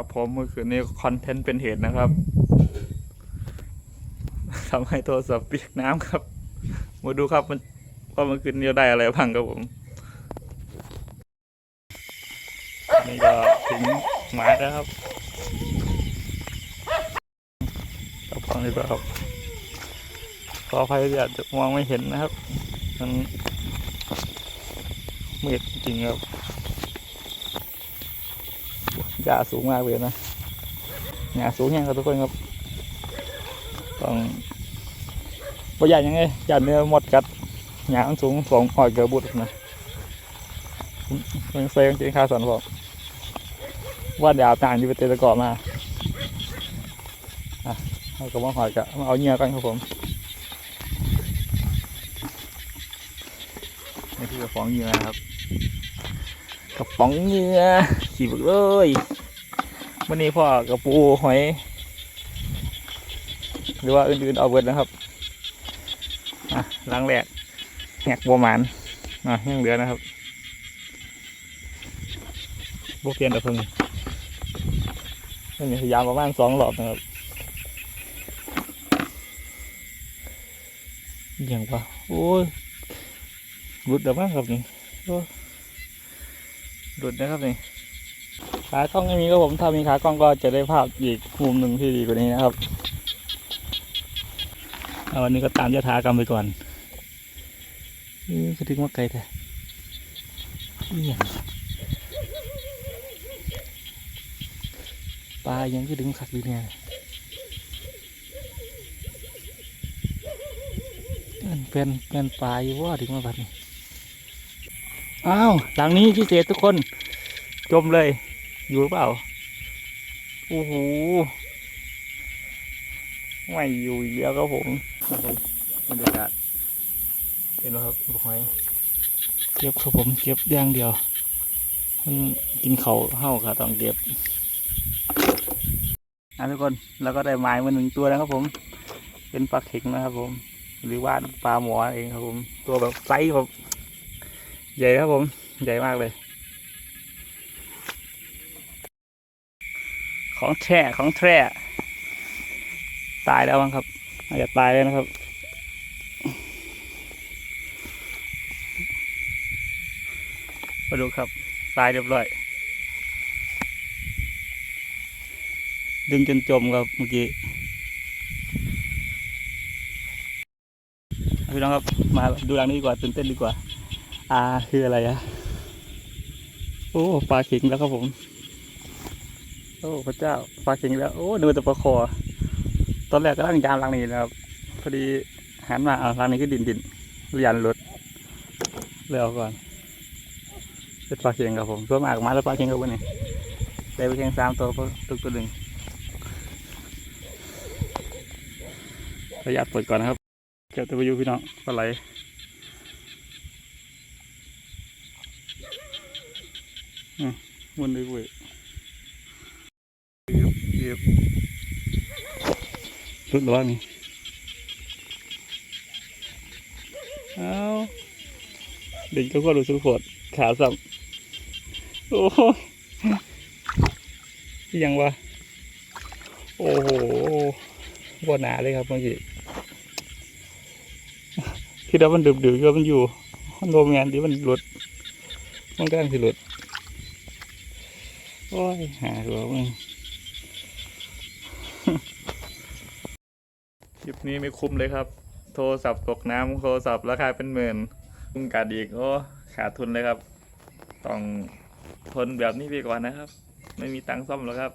ครับผมเมื่อคืนนี้คอนเทนต์เป็นเหตุนะครับทำให้โทรศัพท์เปียกน้ำครับ มาดูครับมันว่าเมื่อคืนนี้เราได้อะไรบ้างครับผม นี่ก็ถึงหมายแล้วครับกับฟังดีกว่าครับขออภัยที่อาจจะมองไม่เห็นนะครับ มันมืดจริงครับ หญ้าสูงมากเลยนะหญ้าสูงแห้งครับทุกคนครับต้องประหยัดยังไงหยัดเนื้อหมดกัดหญ้าสูงสองหอยเกือบบุตรนะยังเซ็งจริงค่าสันบอกว่าเดี๋ยวอาบน้ำอยู่ไปเตะตะกร้อมาอะเอากระบอกหอยกะมาเอาเหงื่อกันครับผมนี่คือกระป๋องเหงื่อครับกระป๋องเหงื่อขี่บึกเลย วันนี้พ่อกระปูหอย หรือว่าอื่นๆเอาเบิดนะครับอะล้างแรกแหกบัวหมันอะยังเหลือนะครับบวเปลี่ยนแต่เพิ่งนี่พยายามประมาณสองรอบนะครับอย่างปะโอ้ยหลุดแล้วมั้งครับนี่โอ้หลุดนะครับนี่ ขากล้องไม่มีก็ผมถ้ามีขากล้องก็จะได้ภาพอีกมุมหนึ่งที่ดีกว่านี้นะครับเอาวันนี้ก็ตามยถากรรมไปก่อนนี่คือถึงว่าไกลแต่นี่หยังปลายังคือดึงขักดีเนี่ยเป็นเป็นปลาอยู่ว่าถึงมาบัดนี้อ้าวหลังนี้พิเศษทุกคน จมเลย อยู่หรือเปล่า โอ้โห ไม่อยู่อีกแล้วครับผมครับผมบรรยากาศเห็นไหมครับลูกหอยเก็บครับผมเก็บอย่างเดียวมันกินเขาวเห่าค่ะต้องเก็บอะทุกคนแล้วก็ได้ไม้มาหนึ่งตัวนะครับผม เป็นปลาเข็งนะครับผม หรือว่าปลาหมอเองครับผม ตัวแบบไซส์แบบใหญ่ครับผม ใหญ่มากเลย ของแท้ของแท้ตายแล้วมั้งครับอาจจะตายแล้วนะครับ มาดูครับ ตายเรียบร้อย ดึงจนจมครับเมื่อกี้พี่น้องครับ มาดูรังนี้ดีกว่าตื่นเต้นดีกว่า อ่า คืออะไรอะโอ้ ปลาข็งแล้วครับผม โอ้พระเจ้าปลาเข็งแล้วโอ้ดูแต่ปลาคอ ตอนแรกก็ตั้งยามรังนี้นะครับ พอดีหันมาอ่ารังนี้ก็ดินดินเรียนรถเลยเอาก่อนเป็นปลาเข็งครับผมตัวมากมาแล้วปลาเข็งครับวันนี้ได้ไปเข็งสามตัวตัวตัวหนึ่งประหยัดเปิดก่อนนะครับเก็บตัวไปอยู่พี่น้องปลาไหลวนเลยเว้ย รียบเรียบรุดระวังนี่เอาเด็กก็ก็รู้สึกปวดขาสับโอ้โหยังวะโอ้โหปวดหนาเลยครับเมื่อกี้คิดว่ามันดึบๆก็มันอยู่โดนงานที่มันหลุดมันกำลังสิหลุดโอ้ยหาหัวมึง คลิปนี้ไม่คุ้มเลยครับ โทรศัพท์ตกน้ำโทรศัพท์ราคาเป็นหมื่นคุ้มกัดอีกโอ้ขาดทุนเลยครับ ต้องทนแบบนี้ไปก่อนนะครับ ไม่มีตังค์ซ่อมหรอกครับ